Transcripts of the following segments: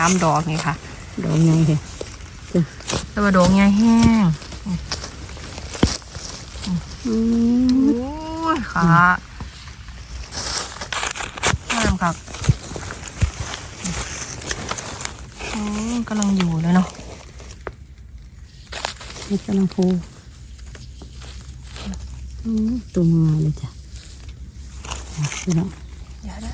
ามดอกนี่ค่ะ ดอกใหญ่เลยแต่ว่าดอกใหญ่แห้งอืมโอ้ยค่ะงามค่ะอืมกำลังอยู่เลยเนาะเห็ดกำลังโพอืมตัวงามเลยจ้ะพี่น้องเดี๋ยวนะ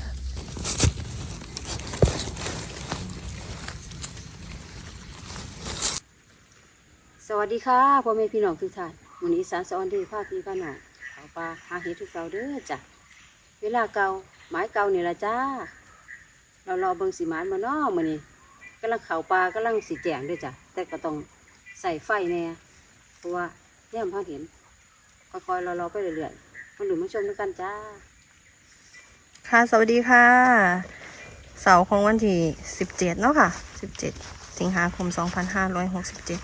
วัสดีค่ะพ่อแม่พี่น้องทุกท่านวันนี้สารสอนดีผ้าพี่ผ้าหนองเอาปลาหาเห็ดทุกเราเด้อจ้ะเวลาเกาไม้เกาเนี่ยละจ้า เรารอเบิงสีไม้มาเนาะมื้นี้กำลังเข่าปลากำลังสีแจงด้วยจ้ะแต่ก็ต้องใส่ไฟแน่เพราะว่าเนี่ยพ่อเห็นค่อยๆรอๆไปเรื่อยๆมาดูมาชมด้วยกันจ้า ค่ะสวัสดีค่ะ เสาร์ของวันที่สิบเจ็ดเนาะค่ะสิบเจ็ดสิงหาคมสองพันห้าร้อยหกสิบเจ็ด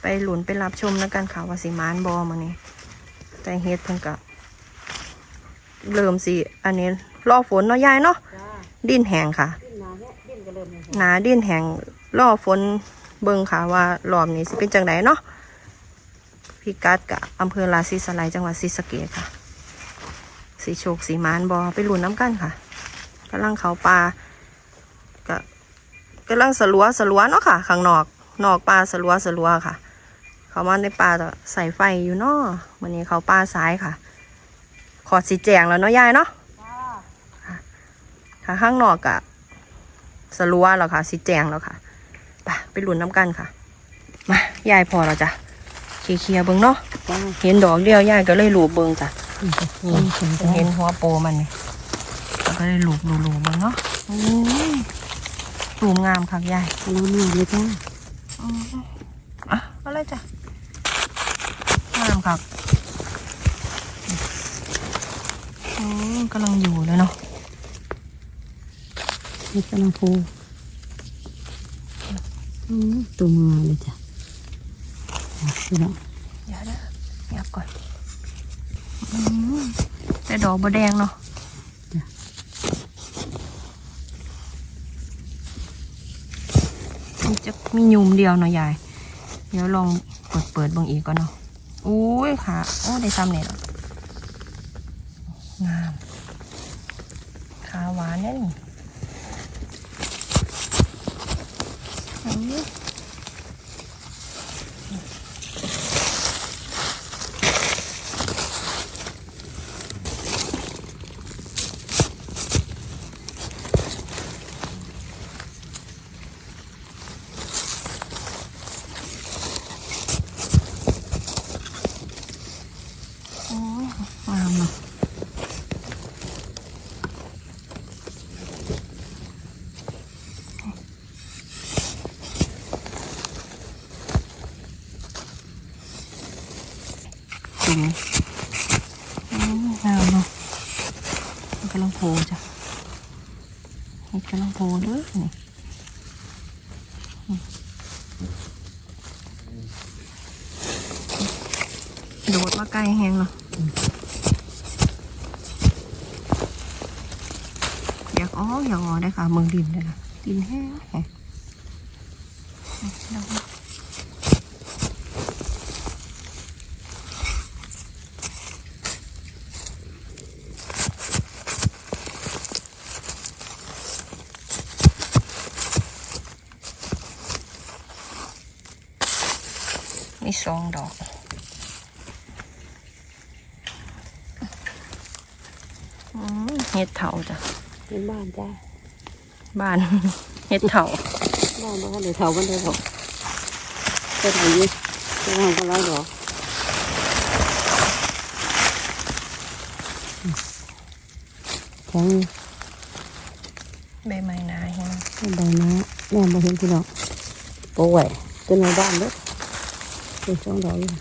ไปหลุนไปรับชมแล้วกันค่ะว่าสีมานบอมานี่แต่เฮ็ดเพิ่งกะเริ่มสิอันนี้รอฝนเนาะยายเนาะจ้าดินแห้งค่ะดิ้นมาเนี่ยดิ้นก็เริ่มเลยหนาดินแห้งรอฝนเบิ่งค่ะว่ารอบนี้สิเป็นจังไดเนาะพิกัดกะอำเภอลาซิสไลจังหวัดศรีสะเกษค่ะ สีโชคสีมานบอไปหลุนน้ำกันค่ะกำลังเขาปลากะกำลังสลัวสลัวเนาะค่ะข้างนอกนอกปลาสลัวสลัวค่ะ เขามาในปลาจะใส่ไฟอยู่เนาะวันนี้เขาปลาซ้ายค่ะ ขอดสีแจงแล้วเนาะยายเนาะจ้าถ้าข้างนอกกะสลัวแล้วค่ะสีแจงแล้วค่ะไปไปหลุนน้ำกันค่ะ มายายพอแล้วจ้ะเคลียร์ๆเบิ่งเนาะจ้าเห็นดอกเดียวยายก็เลยหลูบเบิ่งจ้ะอืมนี่อืมเห็นหัวโปมันนี่แล้วก็เลยหลูบหลูบหลูบเบิ่งเนาะอืมหลูมงามค่ะยายกำลังมาเลยจ้าอืมอะเอาเลยจ้ะงาม ครับอืมกำลังอยู่เลยเนาะเห็ดกำลังโพอืมตัวงามเลยจ้ะพี่น้องเดี๋ยวนะเงียบก่อนอืมแต่ดอกบะแดงเนาะมันจะมียุมเดียวเนาะยาย เดี๋ยวลองเปิดเปิดเบางอีกก่อนเนาะ อุ้ยค่ะ โอ้ได้ซ้ำเนี่ยงามขาหวานเนี่ยนี่ อ้ยงเนาะจุ่มอืมงามเนาะมันกำลังโผล่จ้ะเห็ดกำลังโผล่เด้อนี่อืมโดดมาไกลแหงเนาะ อยากอ้ออยากอ้อได้ค่ะเมืองดินเลยนะดินแห้งแห้งมีสองดอกอืมเห็ดเถาจ้ะ เป็นบ้านจ้าบ้านเห็ดเถาบ้านบ้านเดี๋ยวเถากันเดี๋ยวเถาจะถ่ายยี่จะทำกันแล้วเหรอแข็งใบไม้นาเห็นไหมใบไม้แม่มาเห็นพี่น้องโป้ไหวเป็นในบ้านเด้อเป็นช่องดอกอยู่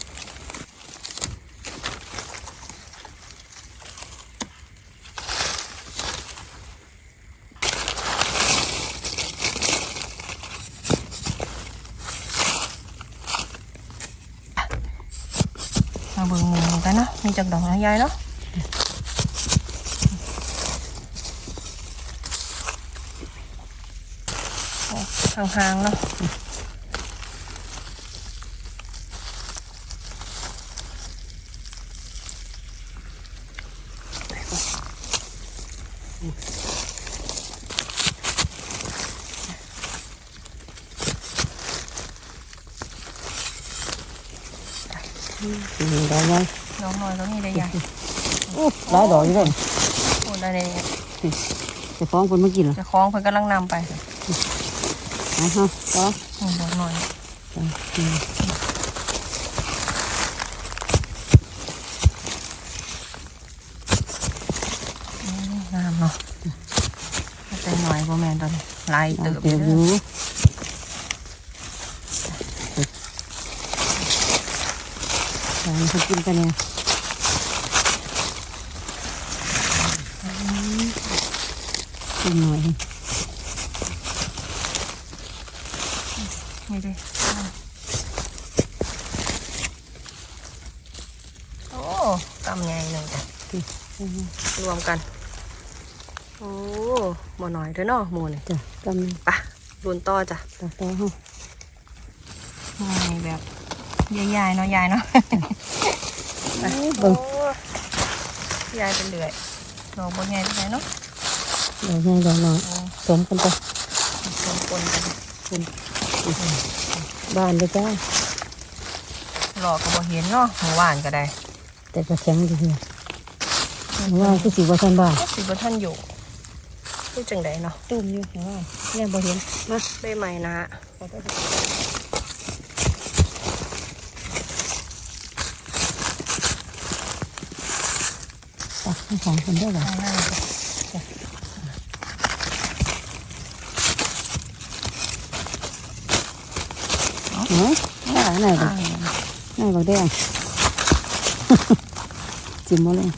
มาเบิ่งหมูเหมือน กันเนาะมีจากดอก น้อยใหญ่เนาะโอ้ห่างๆเนาะอืมดอกไม้น้องน้อยก็มีได้ใหญ่หลายดอกอยู่เลยโอ้ได้เลยจะฟ้องคนมากินเหรอจะคล้องเพิ่นกำลังนำไปอะฮะก็อืมน้องน้อยอืมงามเนาะแต่หน่อยบ่แม่นตอนนี้ลายเติบเติบอเด้ยู่อตอนนี้ เขากินกันเนี่ยกินหน่อยนี่ดิโอ้กำใหญ่หนึ่งจ้ะรวมกัน โอ้บ่หน่อยเด้อเนาะหมูนี่จ้ะกำลังปะรุนต่อจ้ะต่อต่อห้องนี่แบบ ใหญ่ๆเนาะยายเนาะเบิ่งยายเป็นเดือยดอกบนใหญ่เป็นไงเนาะดอกใหญ่ดอกน้อยโอ้สมกันไปคนคนๆกันบ้านเลยจ้าหลอกก็บ่เห็นเนาะหมูหวานก็ได้ แต่ก็แข็งดีเนี่ยว่าคือสีว่าชันบ้านสิบ่ท่านอยู่พูดจังใดเนาะตุ้มอยู่แต่ว่าเนี่ยบ่เห็นมาได้ไหมนะ ตักให้ ของคนได้หรอเนาะได้ไหนบ่ข้างไหนบ่แดงจิ้มมาเลย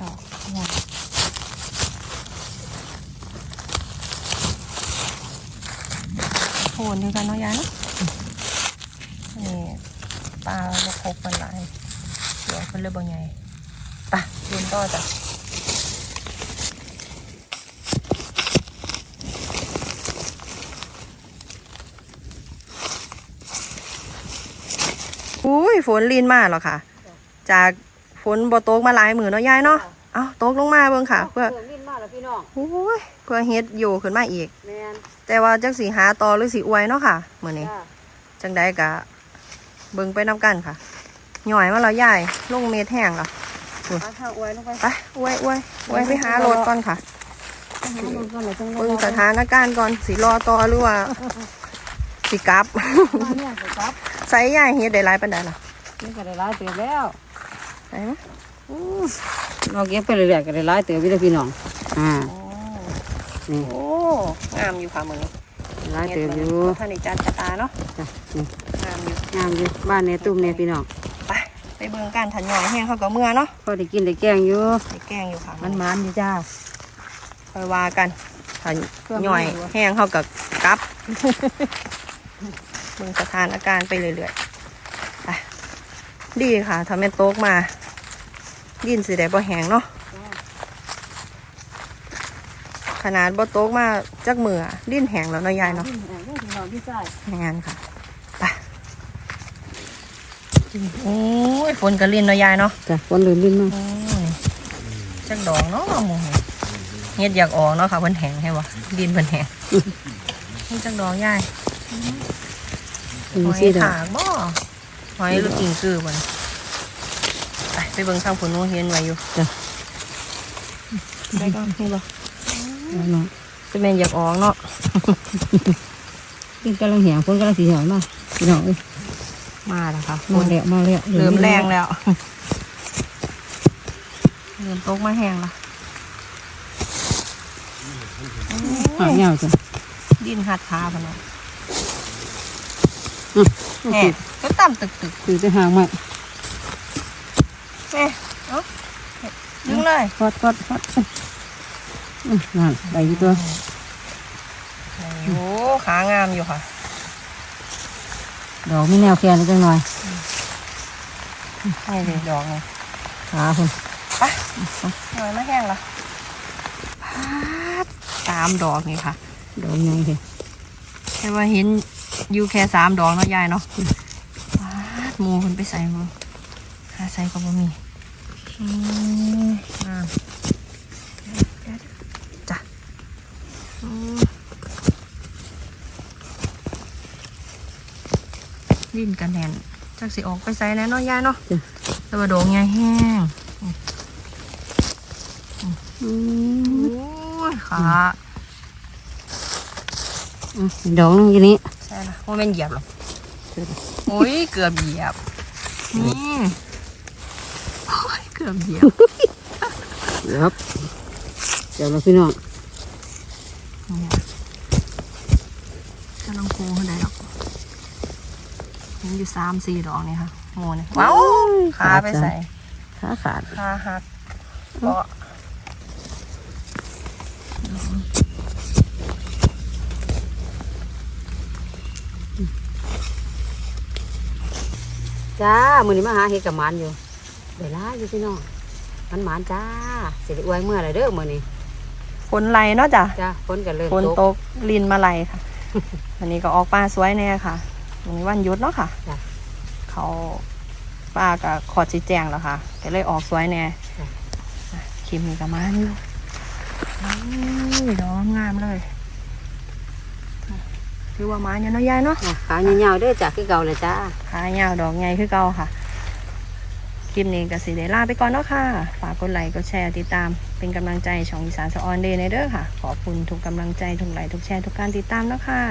ดอกหมดโหนอยู่กันเนาะยายเนาะนี่ปลาบกคกเป็นหลายเดี๋ยวเพิ่นเลยบ่ใหญ่ปะยืนต่อจ้ะอุ้ยฝนลีนมากหรอค่ะ จาก ฝนบ่ตกมาหลายมือเนาะยายเนาะเอ้าตกลงมาเบิ่งค่ะ เพื่อลิ้นมาแล้วพี่น้องโอ้ยเพื่อเฮ็ดอยู่ขึ้นมาอีก แมนแต่ว่าจักสิหาต่อหรือสิอวยเนาะค่ะมื้อนี้จ้าจังใดกะเบิ่งไปนํกันค่ะหน่อยมาแล้วยายลงเม็ดแห้งแล้วเอาข้าวอวยลงไปไปอวยอวยอวยไปหารถก่อนค่ะหาลงก่อนเลยจังเลยเบิ่งสถานการณ์ก่อนสิรอต่อหรือว่าสิกลับ มาเนี่ยสิครับใส่ยายเฮ็ดได้หลายปานใดล่ะนี่ก็ได้หลายเติบแล้ว ไหนมะเราเก็บไปเรื่อยๆก็ได้หลายเติบพี่พี่น้อง อ่าโอ้นี่โอ้งามอยู่ค่ะมื้อนี้หลายเติบอยู่ท่านนี่จัดกระตาเนาะจ้ะนี่งามอยู่งามอยู่บ้านเนี่ยตุ้มเนี่ยพี่น้องไปไปเบิ่งกันถันหน่อยแห้งเขาก็เมื่อเนาะพอได้กินได้แกงอยู่ไปแกล้งอยู่ค่ะมันมันอยู่จ้าคอยว่ากันถันเพื่อมันหน่อยอยู่วะแห้งเขากับกลับเบิ่งสถานการณ์ไปเรื่อยๆไปดีค่ะทำเป็นโต๊กมา ดินสิได้บ่แห้งเนาะขนาดบ่โต๊กมาจักมืออะดินแห้งแล้วเนาะยายเนาะพี่น้องพี่ชายงานค่ะไปโอ้ยฝนกระลินเนาะยายเนาะจ้ะคนลืมลิ้นมาโอ้ยจักดอกเนาะหมูเฮ็ดอยากออกเนาะค่ะเพิ่นแห้งให้บ่ดินเพิ่นแห้งนี่จักดอกยายมีหอยสี่ดอกถากบ่หอยลูกกิ่งคือบ่นไปไป เบิ่งทางผุนนู้นเห็นไว้อยู่จ้ะได้ก็นี่บ่เอาเนาะจะแม่นอยากออกเนาะกินกำลังแหงคนกำลังสีหอยมาพี่น้องเอ้ยมาแล้วค่ะฝมานแล้วมาแล้วเริ่มแรงแล้วเริ่มตกมาแห้งละหางเงาจ้ะดินหัดขาพนเนาะอืมแหน่ก็ต่ำตึกตึกคือจะหางมาแม่ เอ้าดึงเลยฟอดฟอดฟอดนั่นได้อยู่ตัวโอ้ขางามอยู่ค่ะดอกมีแนวแขนนิดหน่อยนี่เลยดอกนี่ขาคุณไปหน่อยมาแห้งละพาดสามดอกนี่ค่ะ ดอกใหญ่เลยแต่ว่าเห็นอยู่แค่สามดอกเนาะยายเนาะปาดมูคนไปใส่มูาใส่ก็บ่มีอืมอ่าจ้ะอืมลิ้นกันแน่นจักสิออกไปใส่แล้วเนาะยายเนาะแต่ว่าดอกใหญ่แห้งอืมโอ้ยขาอะดอกนึงอยู่นี้ ใช่ละว่าแม่นเหยียบหรอกโอ้ย เกือบเหยียบนี่โอ้ยเกือบเหยียบครับเดี๋ยวเราพี่น้องเนี่ยจะลองคูให้ได้หรอกเห็นอยู่สามสี่ดอกนี่ค่ะโง่เนี่ยว้าวขาไปใส่ขาขาดขาหักเกาะจ้ามือนี้มาหาเห็ดกับหมันอยู่ เดี๋ยวล่าอยู่พี่น้องมันหมันจ้าเสร็จอวยเมื่อไรเด้อมือนี้ฝนไหลเนาะจ้ะจ้าฝนกันเริ่มฝนตตกกลินมาไหลค่ะ วันนี้ก็ออกปลาสวยแน่ค่ะวันนี้วันหยุดเนาะค่ะจ้ะเขาป้าก็ขอชี้แจงแล้วค่ะก็เลยออกสวยแน่จ้ะอะคลิปนี้ก็มาอยู่อุ้ยดอกงามเลยคือว่ามาเนี่ยเนาะยายเนาะอะขาเงาวๆเด้อจ้าคือเก่าเลยจ้าขายาวดอกใหญ่คือเก่าค่ะ คลิปนี้ก็สิได้ลาไปก่อนเนาะค่ะ ฝากกดไลค์กดแชร์ติดตาม เป็นกำลังใจช่องอีสานสะออนเดย์ในเด้อค่ะ ขอบคุณทุกกำลังใจทุกไลค์ทุกแชร์ทุกการติดตามเนาะค่ะ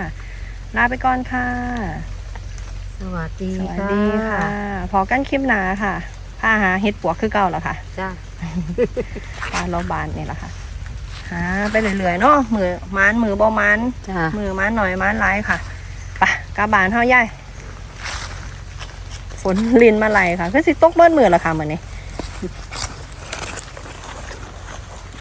ลาไปก่อนค่ะ สวัสดีสวัสดีค่ะ พอกันคลิปหนาค่ะพาหาเห็ดปวกคือเก่าแล้วค่ะ จ้าปลารอบบานนี่แหละค่ะ หาไปเรื่อยๆเนาะมือมานมือบ่มานจ้ามือมานหน่อยมานหลายค่ะไปะกลับบานเท่าใหญ่ ฝนลินมาไหลค่ะคือสิตกเบิ้มือละค่ะเหมือนนี้